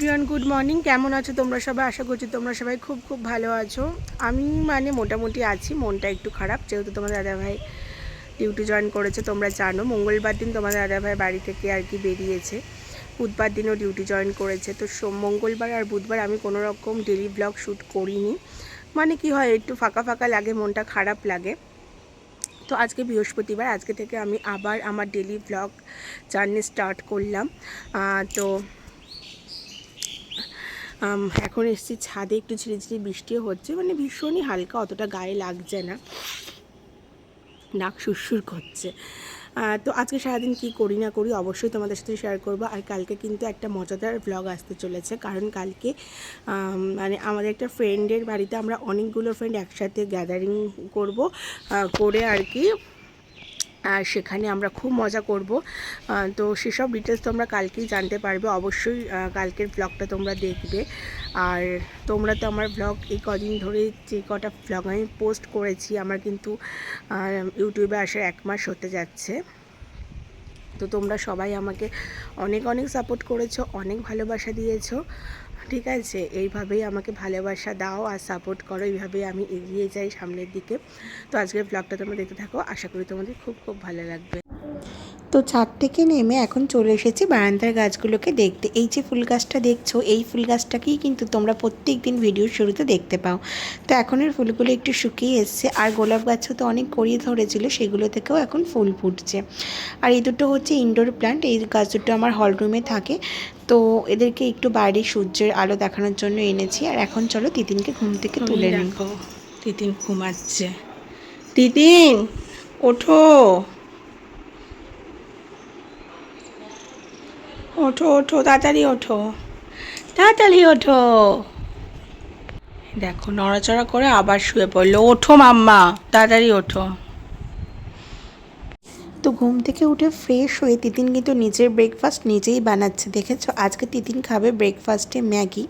Everyone, good morning. কেমন আছো তোমরা সবাই? আশা করছি তোমরা সবাই খুব খুব ভালো আছো। আমি মানে মোটামুটি আছি, মনটা একটু খারাপ। যেহেতু তোমাদের দাদাভাই ডিউটি জয়েন করেছে, তোমরা জানো, মঙ্গলবার দিন তোমাদের দাদাভাই বাড়ি থেকে আর কি বেরিয়েছে। বুধবার দিনও ডিউটি জয়েন করেছে। তো মঙ্গলবার আর বুধবার আমি কোনো রকম ডেলি ব্লগ শ্যুট করিনি। মানে কি হয়, একটু ফাঁকা ফাঁকা লাগে, মনটা খারাপ লাগে। তো আজকে বৃহস্পতিবার, আজকে থেকে আমি আবার আমার ডেলি ব্লগ জার্নি স্টার্ট করলাম। তো এখন এসেছি ছাদে, একটু ঝিরি ঝিরি বৃষ্টিও হচ্ছে মানে ভীষণই হালকা, অতটা গায়ে লাগছে না। নাক সুরসুর করছে। তো আজকে সারাদিন কি করি না করি অবশ্যই তোমাদের সাথে শেয়ার করব। আর কালকে কিন্তু একটা মজাদার ব্লগ আসতে চলেছে, কারণ কালকে মানে আমাদের একটা ফ্রেন্ডের বাড়িতে আমরা অনেকগুলো ফ্রেন্ড একসাথে গ্যাদারিং করব করে আর কি আর সেখানে আমরা খুব মজা করব। তো সেসব ডিটেলস তোমরা কালকেই জানতে পারবে। অবশ্যই কালকের ব্লগটা তোমরা দেখবে। আর তোমরা তো আমার ব্লগ এই কদিন ধরে যে কটা ব্লগ আমি পোস্ট করেছি, আমার কিন্তু ইউটিউবে আসার এক মাস হতে যাচ্ছে। তো তোমরা সবাই আমাকে অনেক অনেক সাপোর্ট করেছ, অনেক ভালোবাসা দিয়েছ। ঠিক আছে, এইভাবেই আমাকে ভালোবাসা দাও আর সাপোর্ট করো, এইভাবেই আমি এগিয়ে যাই সামনের দিকে। তো আজকের ব্লগটা তোমরা দেখতে থাকো, আশা করি তোমাদের খুব খুব ভালো লাগবে। তো ছাদ থেকে নেমে এখন চলে এসেছি বারান্দার গাছগুলোকে দেখতে। এই যে ফুল গাছটা দেখছ এই ফুল গাছটাকেই কিন্তু তোমরা প্রত্যেক দিন ভিডিওর শুরুতে দেখতে পাও। তো এখনের ফুলগুলো একটু শুকিয়ে এসছে। আর গোলাপ গাছও তো অনেক করিয়ে ধরেছিল সেগুলো থেকেও এখন ফুল ফুটছে। আর এই দুটো হচ্ছে ইনডোর প্ল্যান্ট এই গাছ দুটো আমার হল রুমে থাকে। তো এদেরকে একটু বাইরে সূর্যের আলো দেখানোর জন্য এনেছি। আর এখন চলো তিতিনকে ঘুম থেকে তুলে নিই। তিতিন ঘুমাচ্ছে। তিতিন ওঠো। ওঠো ওঠো তাড়াতাড়ি ওঠো। তাড়াতাড়ি ওঠো। দেখো নড়াচড়া করে আবার শুয়ে পড়ল। ওঠো মাম্মা তাড়াতাড়ি ওঠো। তো ঘুম থেকে উঠে ফ্রেশ হয়ে তিতিন কিন্তু নিজের ব্রেকফাস্ট নিজেই বানাচ্ছে। দেখেছ? আজকে তিতিন খাবে ব্রেকফাস্টে ম্যাগি।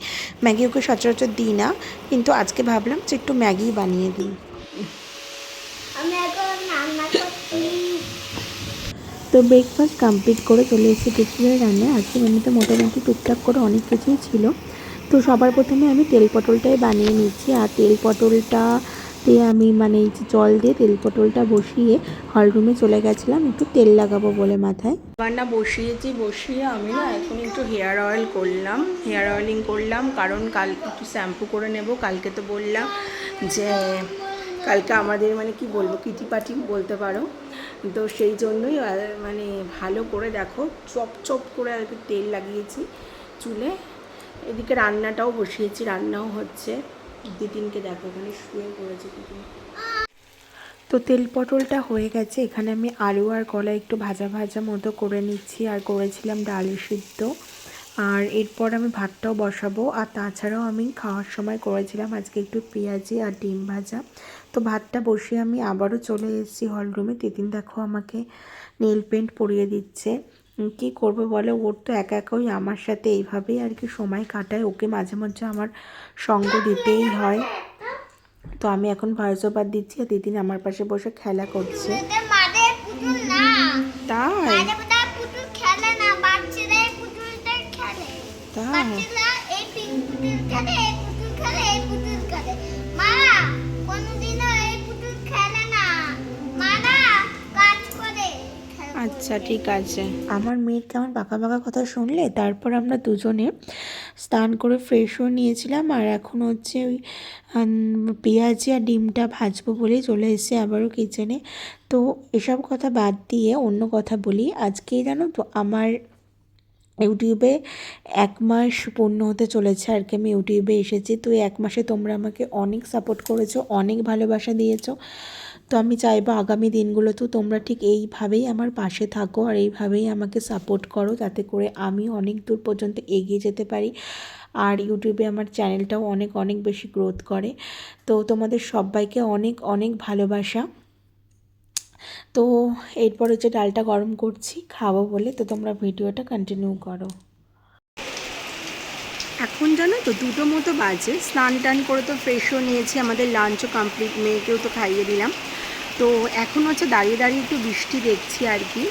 ম্যাগি ওকে সচরাচর দিই না কিন্তু আজকে ভাবলাম যে একটু ম্যাগি বানিয়ে দিই। আমি এখন তো ব্রেকফাস্ট কমপ্লিট করে চলে এসেছি দুপুরের রান্নায়। আজকে মেনুতে মোটামুটি টুকটাক করে অনেক কিছুই ছিল। তো সবার প্রথমে আমি তেল পটলটাই বানিয়ে নিচ্ছি। আর তেল পটলটাতে আমি মানে জল দিয়ে তেল পটলটা বসিয়ে হল রুমে চলে গেছিলাম। একটু তেল লাগাবো বলে মাথায়। রান্না বসিয়েছি, বসিয়ে আমি না এখন একটু হেয়ার অয়েল করলাম। হেয়ার অয়েলিং করলাম, কারণ কাল একটু শ্যাম্পু করে নেব। কালকে তো বললাম যে কালকে আমাদের মানে কি বলব, কিটি পাটি বলতে পারো। তো সেই জন্যই মানে ভালো করে দেখো, চপ চপ করে আর তেল লাগিয়েছি চুলে। এদিকে রান্নাটাও বসিয়েছি, রান্নাও হচ্ছে। দিদিনকে দেখো ওখানে শুয়ে পড়েছে দিদিন তো তেল পটলটা হয়ে গেছে, এখানে আমি আলু আর কলা একটু ভাজা ভাজা মতো করে নিচ্ছি, আর করেছিলাম ডাল সিদ্ধ। আর এরপর আমি ভাতটাও বসাবো আর তাছাড়াও আমি খাওয়ার সময় করেছিলাম আজকে একটু পেঁয়াজি আর ডিম ভাজা। তো ভাতটা বসিয়ে আমি আবারও চলে এসেছি হলরুমে তিতিন দেখো আমাকে নেল পেন্ট পরিয়ে দিচ্ছে। কি করব বলো? ওর তো একা একাই আমার সাথে এইভাবেই আর কি সময় কাটায়। ওকে মাঝে মাঝে আমার সঙ্গ দিতেই হয়। তো আমি এখন ভয়েস ওভার দিচ্ছি আর দিদিন আমার পাশে বসে খেলা করছে। তাই? খেলে। আচ্ছা ঠিক আছে। আমার মেয়ের কেমন বাঁকা বাঁকা কথা শুনলে তারপর আমরা দুজনে স্নান করে ফ্রেশ হয়ে নিয়েছিলাম আর এখন হচ্ছে ওই পেঁয়াজি আর ডিমটা ভাজবো বলেই চলে এসেছি আবারও কিচেনে তো এসব কথা বাদ দিয়ে অন্য কথা বলি। আজকে জানো তো আমার ইউটিউবে এক মাস পূর্ণ হতে চলেছে আর কি আমি ইউটিউবে এসেছি। তো এক মাসে তোমরা আমাকে অনেক সাপোর্ট করেছ, অনেক ভালোবাসা দিয়েছ। তো আমি চাইব আগামী দিনগুলোতেও তোমরা ঠিক এইভাবেই আমার পাশে থাকো আর এইভাবেই আমাকে সাপোর্ট করো যাতে করে আমি অনেক দূর পর্যন্ত এগিয়ে যেতে পারি। আর ইউটিউবে আমার চ্যানেলটাও অনেক অনেক বেশি গ্রোথ করে। তো তোমাদের সবাইকে অনেক অনেক ভালোবাসা। তো এরপর হচ্ছে ডালটা গরম করছি, খাব বলে, তো তোমরা ভিডিওটা কন্টিনিউ করো। এখন জানো তো, দুটো মতো বাজে। স্নান টান করে তো ফ্রেশও নিয়েছি, আমাদের লাঞ্চও কমপ্লিট মেয়েকেও তো খাইয়ে দিলাম। তো এখন হচ্ছে দাঁড়িয়ে দাঁড়িয়ে একটু বৃষ্টি দেখছি আর কি।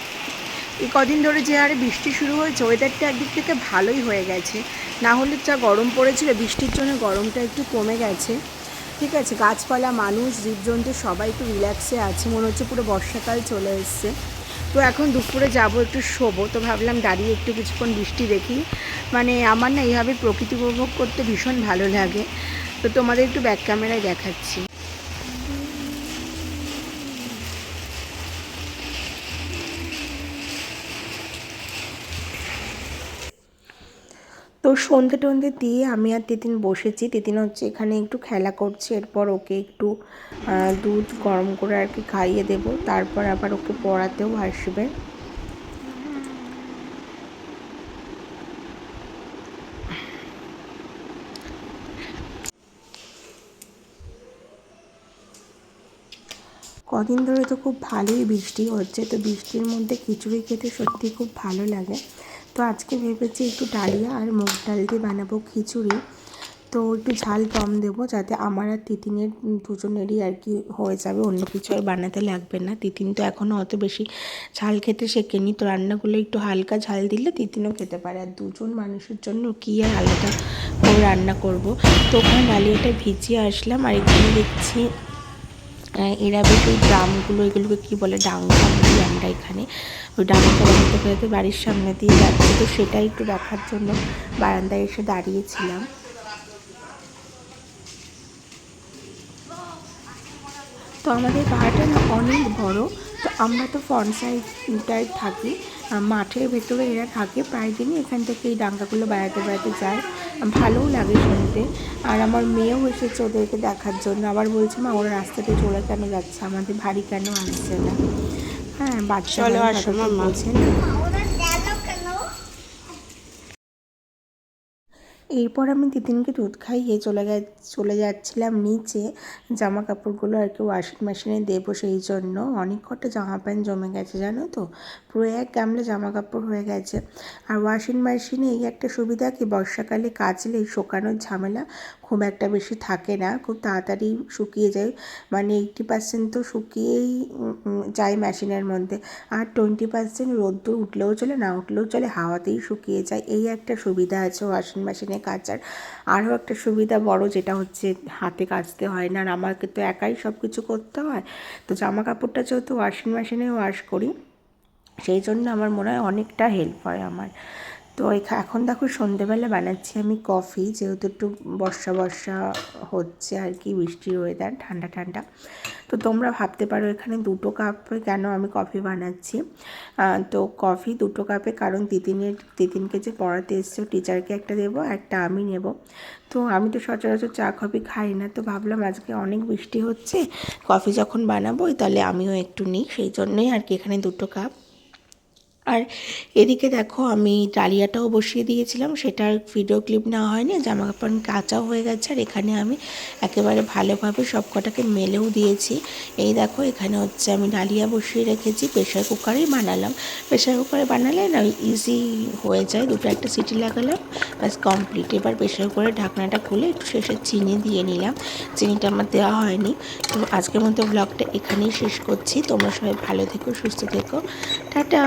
এই কদিন ধরে যে হারে বৃষ্টি শুরু হয়েছে ওয়েদারটা একদিক থেকে ভালোই হয়ে গেছে। না হলে যা গরম পড়েছিল, বৃষ্টির জন্য গরমটা একটু কমে গেছে। ঠিক আছে, গাছপালা, মানুষ, জীবজন্তু, সবাই একটু রিল্যাক্সে আছে। মনে হচ্ছে পুরো বর্ষাকাল চলে এসছে। তো এখন দুপুরে যাব একটু শোবো। তো ভাবলাম দাঁড়িয়ে একটু কিছুক্ষণ বৃষ্টি দেখি। মানে আমার না এইভাবে প্রকৃতি উপভোগ করতে ভীষণ ভালো লাগে। তো তোমাদের একটু ব্যাক ক্যামেরায় দেখাচ্ছি। তো সন্ধে টন্ধে দিয়ে আমি আর তিতিন বসেছি। তিতিন হচ্ছে এখানে একটু খেলা করছে, এরপর ওকে একটু দুধ গরম করে আর কি খাইয়ে দেব। তারপর আবার ওকে পড়াতেও আসবে। কদিন ধরে তো খুব ভালোই বৃষ্টি হচ্ছে, তো বৃষ্টির মধ্যে খিচুড়ি খেতে সত্যি খুব ভালো লাগে। তো আজকে ভেবেছি একটু ডালিয়া আর মুগ ডাল দিয়ে বানাবো খিচুড়ি। তো একটু ঝাল কম দেবো যাতে আমার আর তিতিনের দুজনেরই আর কি হয়ে যাবে, অন্য কিছু আর বানাতে লাগবে না। তিতিন তো এখনও অত বেশি ঝাল খেতে শেখেনি। তো রান্নাগুলো একটু হালকা ঝাল দিলে তিতিনও খেতে পারে। আর দুজন মানুষের জন্য কী আর আলাদা করে রান্না করব। তো ওখানে ডালিয়াটা ভিজিয়ে আসলাম আর এখানে দেখছি এরা বেশ ওই ড্রামগুলো এগুলোকে কী বলে ডাঙ্গা বলি আমরা এখানে। ওই ডাঙ্গা তো বাড়ির সামনে দিয়ে যাচ্ছে, তো সেটাই একটু দেখার জন্য বারান্দায় এসে দাঁড়িয়েছিলাম। তো আমাদের পাহাড়টা অনেক বড়, তো আমরা তো ফ্রন্ট সাইডটায় থাকি। মাঠের ভেতরে এরা থাকে প্রায় দিনই এখান থেকে এই ডাঙ্গাগুলো বেড়াতে বেড়াতে যায়। ভালোও লাগে শুনতে। আর আমার মেয়েও এসেছে ওদেরকে দেখার জন্য। আবার বলছে মা ওরা রাস্তাতে চলে কেন যাচ্ছে? আমাদের ভারী কেন আসছে না? হ্যাঁ বাচ্চা। বোঝে না। ওরা গেল কেন এরপর আমি তিতিনকে দুধ খাইয়ে চলে গে, চলে যাচ্ছিলাম নিচে। জামা কাপড়গুলো আর কি ওয়াশিং মেশিনে দেবো সেই জন্য। অনেক কটা জামা প্যান্ট জমে গেছে, জানো তো? পুরো এক গামলে জামা কাপড় হয়ে গেছে। আর ওয়াশিং মেশিনে এই একটা সুবিধা কি, বর্ষাকালে কাচলে শুকানোর ঝামেলা খুব একটা বেশি থাকে না। খুব তাড়াতাড়ি শুকিয়ে যায়। মানে এইটটি পার্সেন্ট তো শুকিয়েই যায় মেশিনের মধ্যে। আর টোয়েন্টি পার্সেন্ট রোদ্দুর উঠলেও চলে, না উঠলেও চলে, হাওয়াতেই শুকিয়ে যায়। এই একটা সুবিধা আছে ওয়াশিং মেশিনে কাচার আরও একটা সুবিধা বড় যেটা হচ্ছে হাতে কাচতে হয় না, আর আমাকে তো একাই সব কিছু করতে হয়। তো জামা কাপড়টা যেহেতু ওয়াশিং মেশিনে ওয়াশ করি, সেই জন্য আমার মনে হয় অনেকটা হেল্প হয় আমার। তো এখা- এখন দেখো সন্ধেবেলা বানাচ্ছি আমি কফি, যেহেতু একটু বর্ষা বর্ষা হচ্ছে আর কি, বৃষ্টির ওয়েদার ঠান্ডা ঠান্ডা। তো তোমরা ভাবতে পারো এখানে দুটো কাপে কেন আমি কফি বানাচ্ছি। তো কফি দুটো কাপে কারণ তিতিনের, তিতিনকে যে পড়াতে এসছে টিচারকে একটা দেবো একটা আমি নেব। তো আমি তো সচরাচর চা, কফি খাই না, তো ভাবলাম আজকে অনেক বৃষ্টি হচ্ছে, কফি যখন বানাবোই তাহলে আমিও একটু নিই, সেই জন্যই আর কি এখানে দুটো কাপ। আর এদিকে দেখো আমি ডালিয়াটাও বসিয়ে দিয়েছিলাম, সেটার ভিডিও ক্লিপ নেওয়া হয়নি জামা কাপড় কাঁচাও হয়ে গেছে, আর এখানে আমি একেবারে ভালোভাবে সব কটাকে মেলেও দিয়েছি। এই দেখো, এখানে হচ্ছে আমি ডালিয়া বসিয়ে রেখেছি প্রেশার কুকারেই বানালাম। প্রেশার কুকারে বানালে না ইজি হয়ে যায়, দুটো একটা সিটি লাগালাম, ব্যাস কমপ্লিট এবার প্রেশার কুকারের ঢাকনাটা খুলে একটু শেষে চিনি দিয়ে নিলাম, চিনিটা আমার দেওয়া হয়নি। তো আজকের মতো ব্লগটা এখানেই শেষ করছি, তোমরা সবাই ভালো থেকো, সুস্থ থেকো, টাটা!